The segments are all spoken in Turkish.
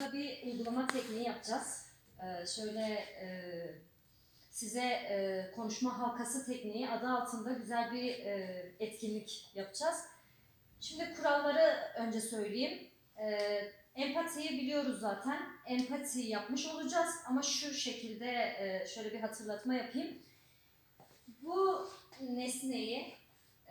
Bir uygulama tekniği yapacağız. Ee, şöyle e, size e, konuşma halkası tekniği adı altında güzel bir e, etkinlik yapacağız. Şimdi kuralları önce söyleyeyim. Ee, empatiyi biliyoruz zaten. Empati yapmış olacağız ama şu şekilde e, şöyle bir hatırlatma yapayım. Bu nesneyi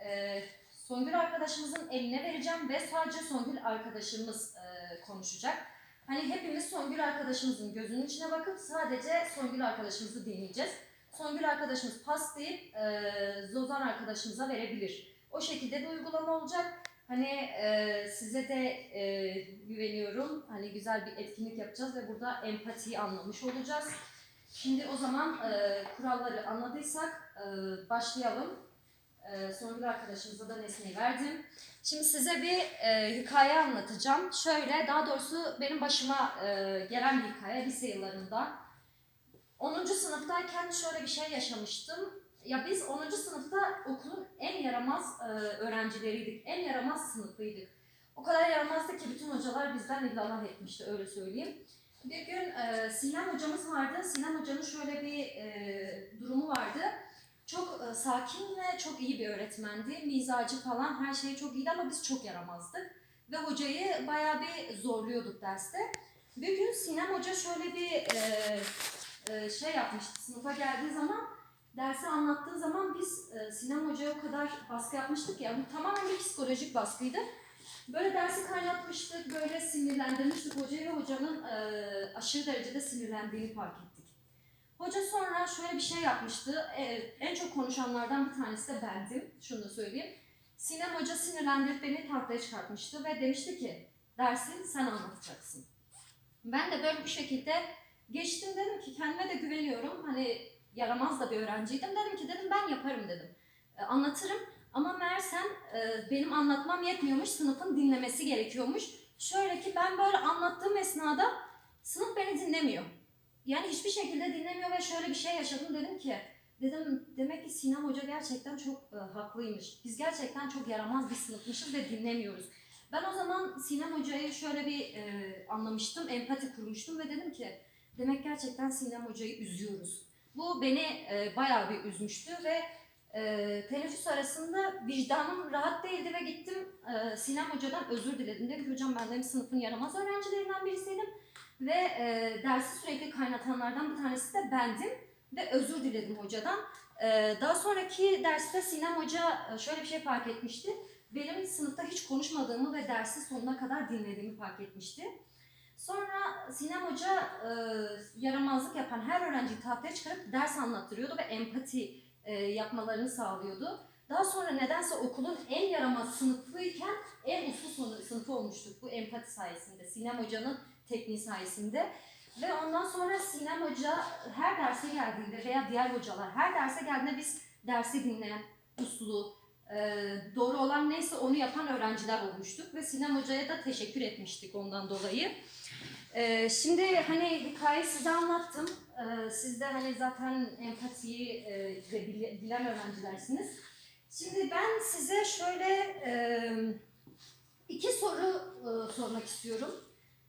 e, Songül arkadaşımızın eline vereceğim ve sadece Songül arkadaşımız e, konuşacak. Hani hepimiz Songül arkadaşımızın gözünün içine bakıp sadece Songül arkadaşımızı dinleyeceğiz. Songül arkadaşımız pas deyip e, Zozan arkadaşımıza verebilir. O şekilde bir uygulama olacak. Hani e, size de e, güveniyorum. Hani güzel bir etkinlik yapacağız ve burada empatiyi anlamış olacağız. Şimdi o zaman e, kuralları anladıysak e, başlayalım. E, Songül arkadaşımıza da nesneyi verdim. Şimdi size bir e, hikaye anlatacağım. Şöyle, daha doğrusu benim başıma e, gelen bir hikaye lise yıllarında. 10. sınıftayken şöyle bir şey yaşamıştım. Ya biz 10. sınıfta okulun en yaramaz e, öğrencileriydik. En yaramaz sınıfıydık. O kadar yaramazdı ki bütün hocalar bizden illallah etmişti öyle söyleyeyim. Bir gün e, Sinem hocamız vardı. Sinem hocanın şöyle bir e, e, sakin ve çok iyi bir öğretmendi. Mizacı falan her şey çok iyiydi ama biz çok yaramazdık. Ve hocayı bayağı bir zorluyorduk derste. Bir gün Sinem Hoca şöyle bir e, e, şey yapmıştı. Sınıfa geldiği zaman, dersi anlattığı zaman biz e, Sinem Hoca'ya o kadar baskı yapmıştık ya. Bu tamamen bir psikolojik baskıydı. Böyle dersi kaynatmıştık, böyle sinirlendirmiştik hocayı ve hocanın e, aşırı derecede sinirlendiğini fark ettik. Hoca sonra şöyle bir şey yapmıştı. E, en çok konuşanlardan bir tanesi de bendim. Şunu da söyleyeyim. Sinem Hoca sinirlendirip beni tahtaya çıkartmıştı ve demişti ki dersi sen anlatacaksın. Ben de böyle bir şekilde geçtim dedim ki kendime de güveniyorum. Hani yaramaz da bir öğrenciydim. Dedim ki dedim ben yaparım dedim. E, anlatırım ama meğersem e, benim anlatmam yetmiyormuş. Sınıfın dinlemesi gerekiyormuş. Şöyle ki ben böyle anlattığım esnada sınıf beni dinlemiyor. Yani hiçbir şekilde dinlemiyor ve şöyle bir şey yaşadım dedim ki dedim demek ki Sinem Hoca gerçekten çok e, haklıymış. Biz gerçekten çok yaramaz bir sınıfmışız ve dinlemiyoruz. Ben o zaman Sinem Hoca'yı şöyle bir e, anlamıştım, empati kurmuştum ve dedim ki demek gerçekten Sinem Hoca'yı üzüyoruz. Bu beni e, bayağı bir üzmüştü ve e, teneffüs arasında vicdanım rahat değildi ve gittim e, Sinem Hoca'dan özür diledim. Dedim ki hocam ben de sınıfın yaramaz öğrencilerinden birisiydim ve e, dersi sürekli kaynatanlardan bir tanesi de bendim ve özür diledim hocadan. E, daha sonraki derste Sinem Hoca e, şöyle bir şey fark etmişti. Benim sınıfta hiç konuşmadığımı ve dersi sonuna kadar dinlediğimi fark etmişti. Sonra Sinem Hoca e, yaramazlık yapan her öğrenciyi tahtaya çıkarıp ders anlattırıyordu ve empati e, yapmalarını sağlıyordu. Daha sonra nedense okulun en yaramaz sınıfıyken en uslu sınıfı olmuştuk bu empati sayesinde. Sinem Hoca'nın tekniği sayesinde. Ve ondan sonra Sinem Hoca her derse geldiğinde veya diğer hocalar her derse geldiğinde biz dersi dinleyen, uslu, e, doğru olan neyse onu yapan öğrenciler olmuştuk. Ve Sinem Hoca'ya da teşekkür etmiştik ondan dolayı. E, şimdi hani hikayeyi size anlattım. E, siz de hani zaten empatiyi bilen öğrencilersiniz. Şimdi ben size şöyle iki soru e, sormak istiyorum.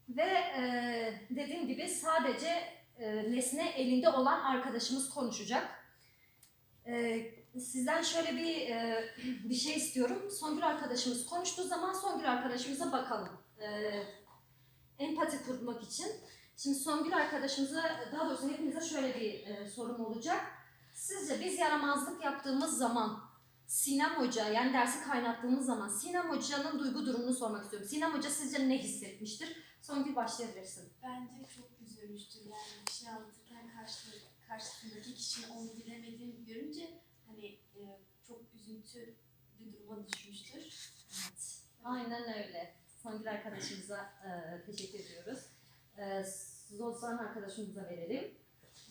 Ve e, dediğim gibi sadece e, nesne elinde olan arkadaşımız konuşacak. E, sizden şöyle bir e, bir şey istiyorum. Songül arkadaşımız konuştuğu zaman Songül arkadaşımıza bakalım. E, empati kurmak için. Şimdi Songül arkadaşımıza, daha doğrusu hepinize şöyle bir e, sorum olacak. Sizce biz yaramazlık yaptığımız zaman Sinem Hoca yani dersi kaynattığımız zaman Sinem Hoca'nın duygu durumunu sormak istiyorum. Sinem Hoca sizce ne hissetmiştir? Songül başlayabilirsin. Bence çok üzülmüştür yani bir şey anlatırken karşı, karşısındaki kişinin onu bilemediğini görünce hani e, çok üzüntü bir duruma düşmüştür. Evet. Aynen öyle. Songül arkadaşımıza e, teşekkür ediyoruz. E, Zozan arkadaşımıza verelim.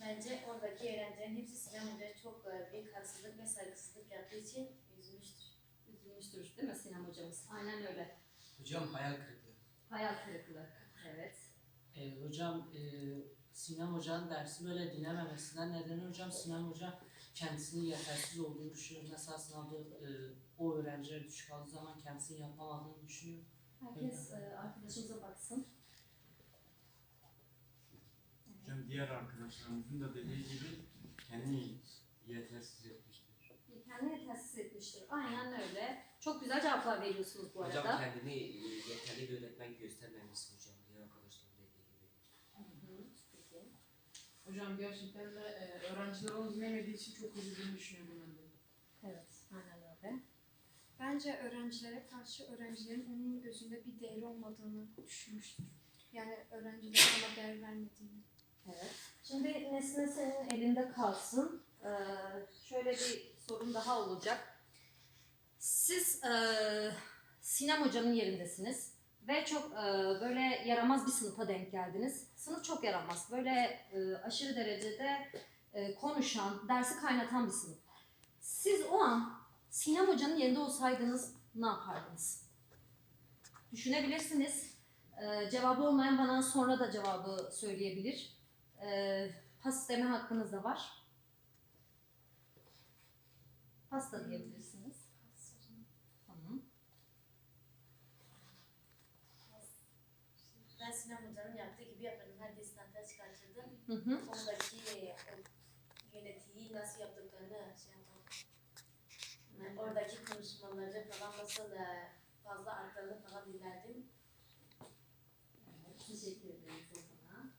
Bence oradaki öğrencilerin hepsi Sinem Hoca'ya çok e, büyük haksızlık ve saygısızlık yaptığı için üzülmüştür. Üzülmüştür değil mi Sinem hocamız? Aynen öyle. Hocam hayal kırıklığı. Hayal kırıklığı. Evet. E, hocam e, Sinem Hoca'nın dersi böyle dinlememesinden neden hocam Sinem Hoca kendisinin yetersiz olduğunu düşünüyor. Mesela sınavda e, o öğrenciler düşük aldığı zaman kendisini yapamadığını düşünüyor. Herkes e, arkadaşımıza baksın. Diğer arkadaşlarımızın da dediği gibi kendini yetersiz etmiştir. Kendini tesis etmiştir. Aynen öyle. Çok güzel cevaplar veriyorsunuz bu arada. Hocam kendini e, yeterli bir öğretmen göstermemişsin hocam. Diğer arkadaşlarım dediği gibi. Hı hı, peki. Hocam gerçekten de e, öğrenciler onu dinlemediği için çok üzüldüğünü düşünüyorum ben de. Evet, aynen öyle. Bence öğrencilere karşı öğrencilerin onun gözünde bir değeri olmadığını düşünmüştür. Yani öğrencilerin ona değer vermediğini. Evet. Şimdi Nesne senin elinde kalsın. Ee, şöyle bir sorun daha olacak. Siz e, Sinem Hoca'nın yerindesiniz ve çok e, böyle yaramaz bir sınıfa denk geldiniz. Sınıf çok yaramaz. Böyle e, aşırı derecede e, konuşan, dersi kaynatan bir sınıf. Siz o an Sinem Hoca'nın yerinde olsaydınız ne yapardınız? Düşünebilirsiniz. Ee, cevabı olmayan bana sonra da cevabı söyleyebilir. Ee, pas deme hakkınız da var. Pas da diyebilirsiniz. Tamam. Ben Sinan Hoca'nın yaptığı gibi yaparım. Herkesi tahta çıkartırdım. Hı hı. Ondaki e, o yöneticiyi nasıl yaptıklarını şey yapmam. Yani oradaki konuşmaları falan nasıl e, fazla artlarını falan dinlerdim. Evet, teşekkür ederiz o zaman.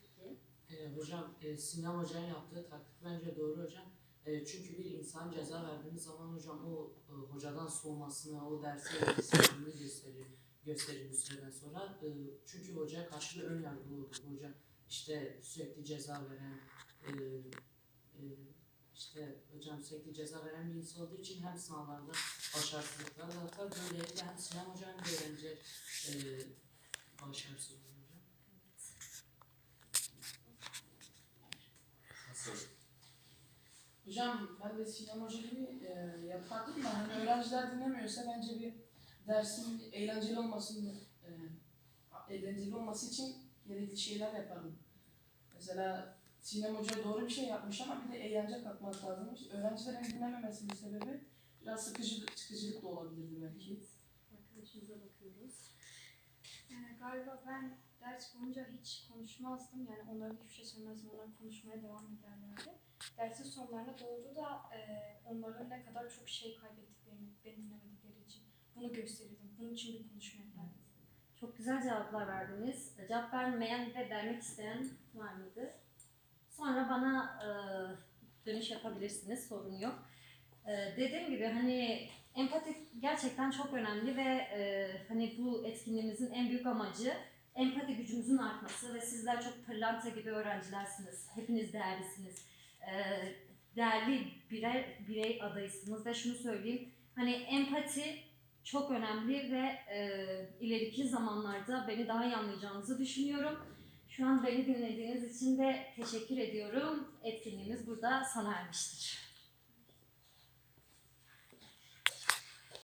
Peki. E, hocam e, Sinem Hoca'nın yaptığı taktik bence doğru hocam. E, çünkü bir insan ceza verdiğiniz zaman hocam o e, hocadan soğumasını, o dersi öğretmenini gösterir, gösterir bir süreden sonra. E, çünkü hocaya karşı ön yargılı olur. Hocam işte sürekli ceza veren, e, e, işte hocam sürekli ceza veren bir insan olduğu için hem sınavlarda başarısızlıklar da atar. Böylelikle hem Sinem Hoca hem de e, başarısız olur hocam. Ben de Sinan Hoca gibi e, yapardım da hani öğrenciler dinlemiyorsa bence bir dersin eğlenceli olmasını e, eğlenceli olması için gerekli şeyler yapardım. Mesela Sinem Hoca doğru bir şey yapmış ama bir de eğlence katmak lazımmış. Öğrencilerin dinlememesinin sebebi biraz sıkıcı, sıkıcılık da olabilirdi belki. Arkadaşımıza bakıyoruz. Yani galiba ben ders boyunca hiç konuşmazdım. Yani onlara hiçbir şey söylemezdim. Onlar konuşmaya devam ederlerdi. Dersin sonlarına doğru da e, onların ne kadar çok şey kaybettiklerini, beni dinlemedikleri için bunu gösterirdim. Bunun için bir konuşma yapardım. Çok güzel cevaplar verdiniz. Cevap vermeyen ve vermek isteyen var mıydı? Sonra bana e, dönüş yapabilirsiniz, sorun yok. E, dediğim gibi hani empati gerçekten çok önemli ve e, hani bu etkinliğimizin en büyük amacı empati gücümüzün artması ve sizler çok pırlanta gibi öğrencilersiniz. Hepiniz değerlisiniz. E, değerli birey, birey adaysınız ve şunu söyleyeyim. Hani empati çok önemli ve e, ileriki zamanlarda beni daha iyi anlayacağınızı düşünüyorum. Şu an beni dinlediğiniz için de teşekkür ediyorum. Etkinliğimiz burada sona ermiştir.